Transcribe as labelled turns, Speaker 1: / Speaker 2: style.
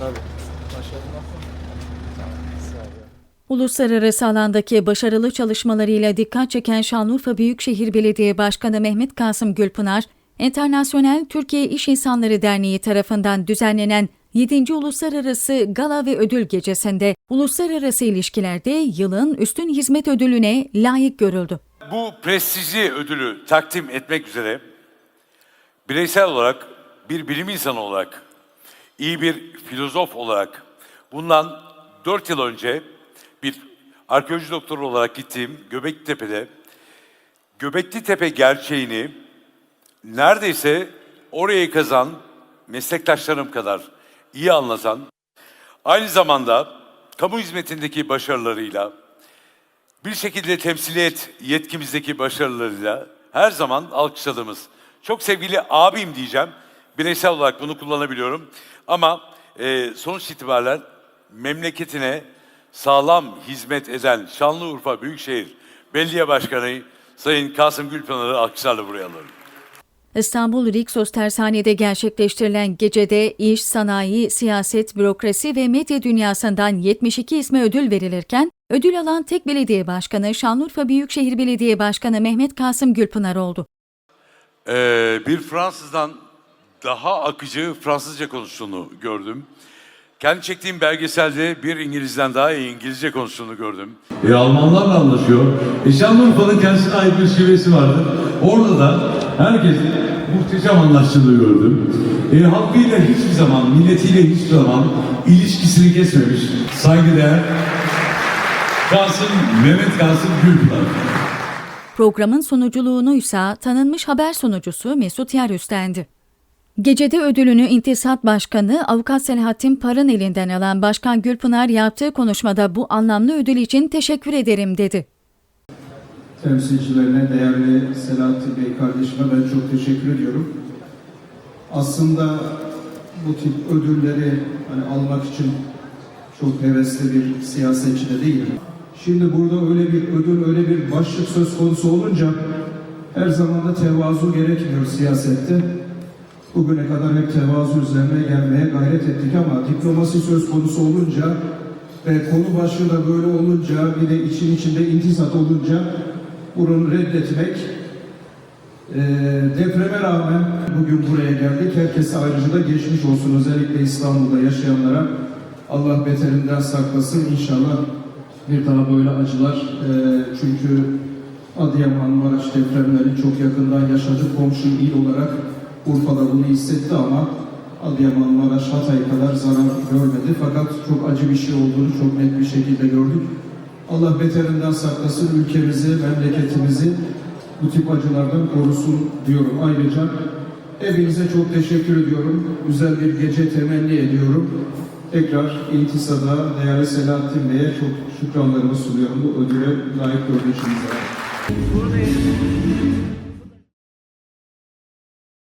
Speaker 1: Tabii. Başarılar.
Speaker 2: Uluslararası alandaki başarılı çalışmalarıyla dikkat çeken Şanlıurfa Büyükşehir Belediye Başkanı Mehmet Kasım Gülpınar, Enternasyonel Türkiye İş İnsanları Derneği tarafından düzenlenen 7. Uluslararası Gala ve Ödül Gecesi'nde uluslararası ilişkilerde yılın üstün hizmet ödülüne layık görüldü.
Speaker 3: Bu prestijli ödülü takdim etmek üzere bireysel olarak bir bilim insanı olarak, iyi bir filozof olarak bundan 4 yıl önce bir arkeoloji doktoru olarak gittiğim Göbekli Göbekli Tepe gerçeğini neredeyse orayı kazan meslektaşlarım kadar iyi anlatan, aynı zamanda kamu hizmetindeki başarılarıyla, bir şekilde temsiliyet yetkimizdeki başarılarıyla her zaman alkışladığımız, çok sevgili abim diyeceğim, bireysel olarak bunu kullanabiliyorum. Ama e, sonuç itibariyle memleketine sağlam hizmet eden Şanlıurfa Büyükşehir Belediye Başkanı Sayın Kasım Gülpınar'ı alkışlarla buraya alıyorum.
Speaker 2: İstanbul Rixos Tersane'de gerçekleştirilen gecede iş, sanayi, siyaset, bürokrasi ve medya dünyasından 72 isme ödül verilirken, ödül alan tek belediye başkanı Şanlıurfa Büyükşehir Belediye Başkanı Mehmet Kasım Gülpınar oldu.
Speaker 3: Ee, bir Fransızdan daha akıcı Fransızca konuştuğunu gördüm. Kendi çektiğim belgeselde bir İngilizden daha iyi İngilizce konuştuğunu gördüm.
Speaker 4: E, Almanlarla anlaşıyor. E, Şanlıurfa'nın kendisine ait bir şivesi vardır. Orada da herkesin muhteşem anlaştığı gördüm. E, halkıyla hiçbir zaman, milletiyle hiçbir zaman ilişkisini kesmemiş. Saygıdeğer Kasım, Mehmet Kasım Gülpınar.
Speaker 2: Programın sunuculuğunu ise tanınmış haber sunucusu Mesut Yer üstlendi. Gecede ödülünü İntisat Başkanı Avukat Selahattin Par'ın elinden alan Başkan Gülpınar yaptığı konuşmada bu anlamlı ödül için teşekkür ederim dedi.
Speaker 5: temsilcilerine, değerli Selahattin Bey kardeşime ben çok teşekkür ediyorum. Aslında bu tip ödülleri hani almak için çok hevesli bir siyasetçi de değilim. Şimdi burada öyle bir ödül, öyle bir başlık söz konusu olunca her zaman da tevazu gerekmiyor siyasette. Bugüne kadar hep tevazu üzerine gelmeye gayret ettik ama diplomasi söz konusu olunca ve konu başlığı da böyle olunca bir de için içinde intisat olunca bunu reddetmek eee depreme rağmen bugün buraya geldik. Herkese ayrıca da geçmiş olsun. Özellikle İstanbul'da yaşayanlara Allah beterinden saklasın. İnşallah bir daha böyle acılar eee, çünkü Adıyaman, Maraş depremlerini çok yakından yaşadık. Komşu il olarak Urfa'da bunu hissetti ama Adıyaman, Maraş, Hatay kadar zarar görmedi. Fakat çok acı bir şey olduğunu çok net bir şekilde gördük. Allah beterinden saklasın ülkemizi, memleketimizi bu tip acılardan korusun diyorum. Ayrıca hepinize çok teşekkür ediyorum. Güzel bir gece temenni ediyorum. Tekrar İntisa'da değerli Selahattin Bey'e çok şükranlarımı sunuyorum bu ödüle layık gördüğü için. bize.